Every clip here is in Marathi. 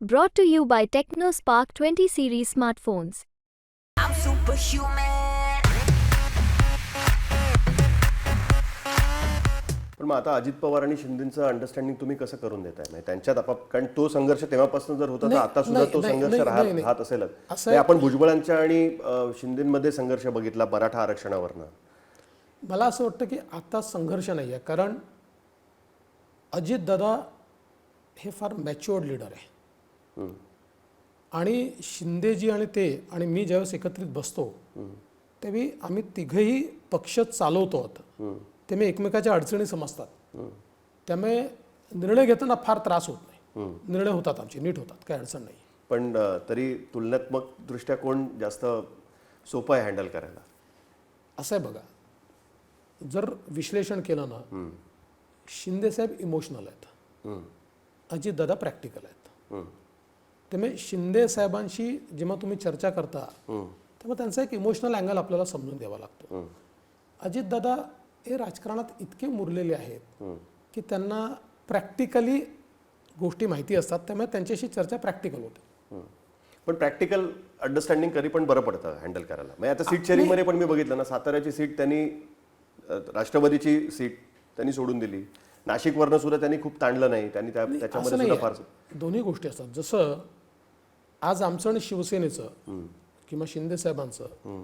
Brought to you by TechnoSpark 20 series smartphones. I'm superhuman. पण मग आता अजित पवार आणि शिंदेचं अंडरस्टँडिंग तुम्ही कसं करून देताय म्हणजे त्यांच्यात आपाप कारण तो संघर्ष तेव्हापासून जर होता तर आता सुद्धा तो संघर्ष राहत नाही, नाही. राहत असेलच म्हणजे आपण भुजबळांच्या आणि अं, शिंदेमध्ये संघर्ष बघितला मराठा आरक्षणावरनं मला असं वाटतं की आता संघर्ष नाही आहे कारण अजितदादा हे फार मॅच्युअर्ड लीडर आहे आणि शिंदेजी आणि ते आणि मी ज्यावेळेस एकत्रित बसतो त्यावेळी आम्ही तिघही पक्ष चालवतो आहोत ते मी एकमेकाच्या अडचणी समजतात. त्यामुळे निर्णय घेताना फार त्रास होत नाही. निर्णय होतात आमचे नीट होतात काही अडचण नाही. पण तरी तुलनात्मक दृष्ट्या कोण जास्त सोपं आहे हँडल करायला? असं आहे बघा. जर विश्लेषण केलं ना शिंदेसाहेब इमोशनल आहेत. अजितदादा प्रॅक्टिकल आहेत. त्यामुळे शिंदे साहेबांशी जेव्हा तुम्ही चर्चा करता तेव्हा त्यांचा एक इमोशनल अँगल आपल्याला समजून द्यावा लागतो. अजितदादा हे राजकारणात इतके मुरलेले आहेत की त्यांना प्रॅक्टिकली गोष्टी माहिती असतात त्यामुळे त्यांच्याशी चर्चा प्रॅक्टिकल होते. पण प्रॅक्टिकल अंडरस्टँडिंग कधी पण बरं पडतं हँडल करायला. म्हणजे आता सीट शेअरिंगमध्ये पण मी बघितलं ना साताऱ्याची सीट त्यांनी राष्ट्रवादीची सीट त्यांनी सोडून दिली. नाशिकवरनं सुद्धा त्यांनी खूप ताणलं नाही त्यांनी त्याच्यामध्ये. दोन्ही गोष्टी असतात. जसं आज आमचं आणि शिवसेनेचं किंवा शिंदे साहेबांचं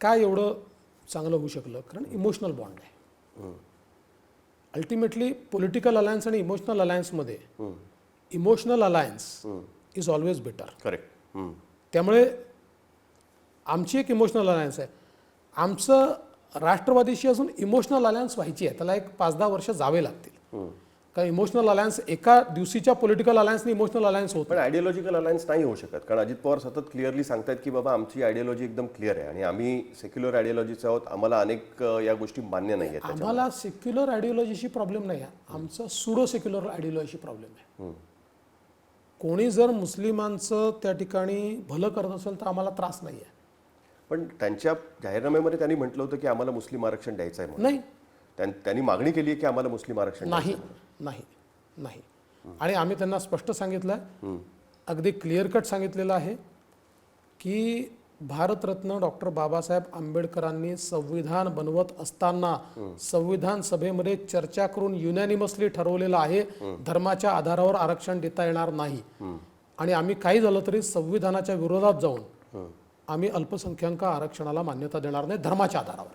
काय एवढं चांगलं होऊ शकलं? कारण इमोशनल बॉन्ड आहे. अल्टिमेटली पॉलिटिकल अलायन्स आणि emotional अलायन्समध्ये emotional alliance is always better correct त्यामुळे आमची एक इमोशनल अलायन्स आहे. आमचं राष्ट्रवादीशी अजून इमोशनल अलायन्स व्हायची आहे. त्याला एक पाच दहा वर्ष जावे लागतील. कारण इमोशनल अलायन्स एका दिवशीच्या पॉलिटिकल अलायन्सने इमोशनल अलायन्स होत पण आयडियोलॉजिकल अलायन्स नाही होऊ शकत. कारण अजित पवार सतत क्लिअरली सांगतायत की बाबा आमची आयडियोलॉजी एकदम क्लिअर आहे आणि आम्ही सेक्युलर आयडियोलॉजीचे आहोत. आम्हाला अनेक या गोष्टी मान्य नाही आहेत आम्हाला सेक्युलर आयडिओलॉजीशी प्रॉब्लेम नाही आहे. आमचं सुडो सेक्युलर आयडिओलॉजीशी प्रॉब्लेम आहे. कोणी जर मुस्लिमांचं त्या ठिकाणी भलं करत असेल तर आम्हाला त्रास नाही आहे. पण त्यांच्या जाहीरनाम्यामध्ये त्यांनी म्हटलं होतं की आम्हाला मुस्लिम आरक्षण द्यायचं आहे नाही. त्यांनी मागणी केली आहे की आम्हाला मुस्लिम आरक्षण नाही नाही नाही. आणि आम्ही त्यांना स्पष्ट सांगितलं अगदी क्लिअर कट सांगितलेलं आहे की भारतरत्न डॉक्टर बाबासाहेब आंबेडकरांनी संविधान बनवत असताना संविधान सभेमध्ये चर्चा करून युनॅनिमसली ठरवलेलं आहे धर्माच्या आधारावर आरक्षण देता येणार नाही. आणि आम्ही काही झालं तरी संविधानाच्या विरोधात जाऊन आम्ही अल्पसंख्याक आरक्षणाला मान्यता देणार नाही धर्माच्या आधारावर.